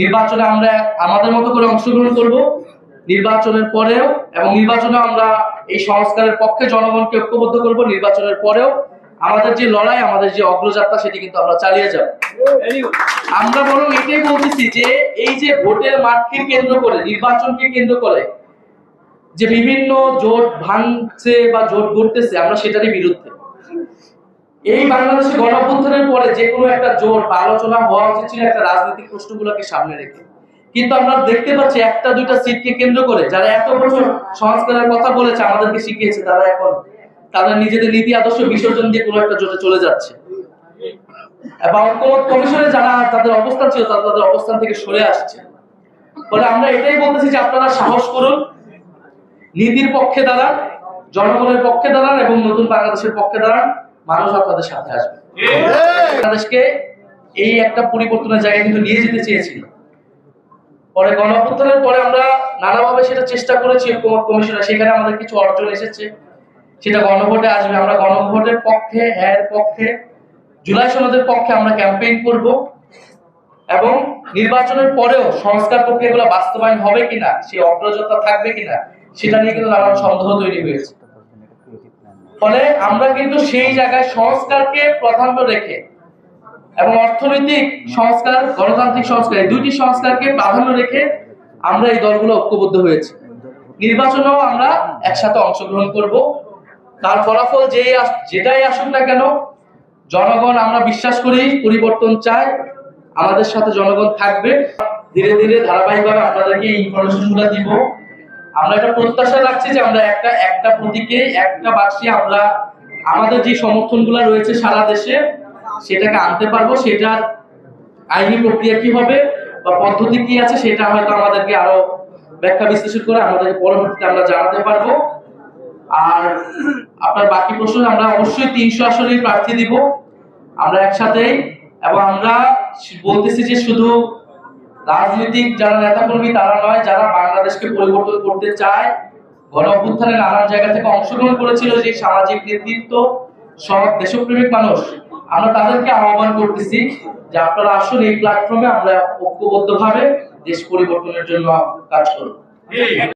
নির্বাচনে আমরা আমাদের মতো করে অংশগ্রহণ করব। নির্বাচনের পরেও এবং নির্বাচনে আমরা এই সংস্কারের পক্ষে জনগণকে ঐক্যবদ্ধ করব। নির্বাচনের পরেও আমাদের যে লড়াই, আমাদের যে অগ্রযাত্রা, সেটি কিন্তু আমরা চালিয়ে যাব। আমরা বরং এটাই বলতেছি যে, এই যে ভোটের মাঠকে কেন্দ্র করে, নির্বাচনকে কেন্দ্র করে যে বিভিন্ন জোট ভাঙছে বা জোট গড়তেছে, আমরা সেটারই বিরুদ্ধে। এই বাংলাদেশে গণঅভ্যুত্থানের পরে যে কোনো একটা জোর বা আলোচনা হওয়া উচিত ছিল একটা রাজনৈতিক প্রশ্নগুলোকে সামনে রেখে। কিন্তু আমরা দেখতে পাচ্ছি একটা দুইটা সিটকে কেন্দ্র করে যারা এত বছর সংস্কারের কথা বলেছে, আমাদেরকে শিখিয়েছে, তারা এখন তাদের নিজেদের নীতি আদর্শ বিসর্জন দিয়ে কোনো একটা জোটে চলে যাচ্ছে। এবং ঐক্যমত কমিশনে যারা তাদের অবস্থান ছিল, তারা তাদের অবস্থান থেকে সরে আসছে। ফলে আমরা এটাই বলতেছি যে আপনারা সাহস করুন, নীতির পক্ষে দাঁড়ান, জনগণের পক্ষে দাঁড়ান এবং নতুন বাংলাদেশের পক্ষে দাঁড়ান। মানুষ আপনাদের সাথে আসবে। বাংলাদেশকে এই একটা পরিবর্তনের জায়গায় কিন্তু নিয়ে যেতে চেয়েছিল। পরে গণঅভ্যুত্থানের পরে আমরা নানাভাবে সেটা চেষ্টা করেছি ঐক্যমত কমিশনে সেখানে আমাদের কিছু অর্জন এসেছে। সেটা গণভোটে আসবে আমরা গণভোটের পক্ষে হ্যাঁ এর পক্ষে জুলাই সনদের পক্ষে আমরা ক্যাম্পেইন করব। এবং নির্বাচনের পরেও সংস্কার প্রক্রিয়াগুলো বাস্তবায়ন হবে কিনা সেই অগ্রযাত্রা থাকবে কিনা সেটা নিয়ে কিন্তু নানান সন্দেহ তৈরি হয়েছে। ফলে আমরা কিন্তু সেই জায়গায় সংস্কারকে প্রাধান্য রেখে এবং অর্থনৈতিক সংস্কার, গণতান্ত্রিক সংস্কার, এই দুইটি সংস্কারকে প্রাধান্য রেখে আমরা এই দলগুলো ঐক্যবদ্ধ হয়েছে। নির্বাচনেও আমরা একসাথে অংশগ্রহণ করব। তার ফলাফল আস- যেটাই আসুক না কেন, জনগণ আমরা বিশ্বাস করি, পরিবর্তন চায়, আমাদের সাথে জনগণ থাকবে। ধীরে ধীরে ধারাবাহিকভাবে আপনাদেরকে এই ইনফরমেশনগুলো দিব। আমরা একটা প্রত্যাশা রাখছি যে আমরা একটা একটা প্রতীকে, একটা বাক্সে আমরা আমাদের যে সমর্থনগুলো রয়েছে সারা দেশে, সেটাকে আনতে পারব। সেটার আইনি প্রক্রিয়া কি হবে বা পদ্ধতি কি আছে সেটা হয়তো আমাদেরকে আরও ব্যাখ্যা বিশ্লেষণ করে আমাদের পরবর্তীতে আমরা জানাতে পারব। আর আপনার বাকি প্রশ্ন আমরা অবশ্যই তিনশো আসনের প্রার্থী দিব। আমরা একসাথেই, এবং আমরা বলতেছি যে শুধু রাজনৈতিক যারা নেতাকর্মী, তারা নয়, যারা বাংলাদেশকে পরিবর্তন করতে চায়, গণ অভ্যুত্থানে নানান জায়গা থেকে অংশগ্রহণ করেছিল যে সামাজিক নেতৃত্ব সব দেশপ্রেমিক মানুষ। আমরা তাদেরকে আহ্বান করতেছি যে আপনারা আসুন এই প্ল্যাটফর্মে আমরা ঐক্যবদ্ধভাবে দেশ পরিবর্তনের জন্য কাজ করব।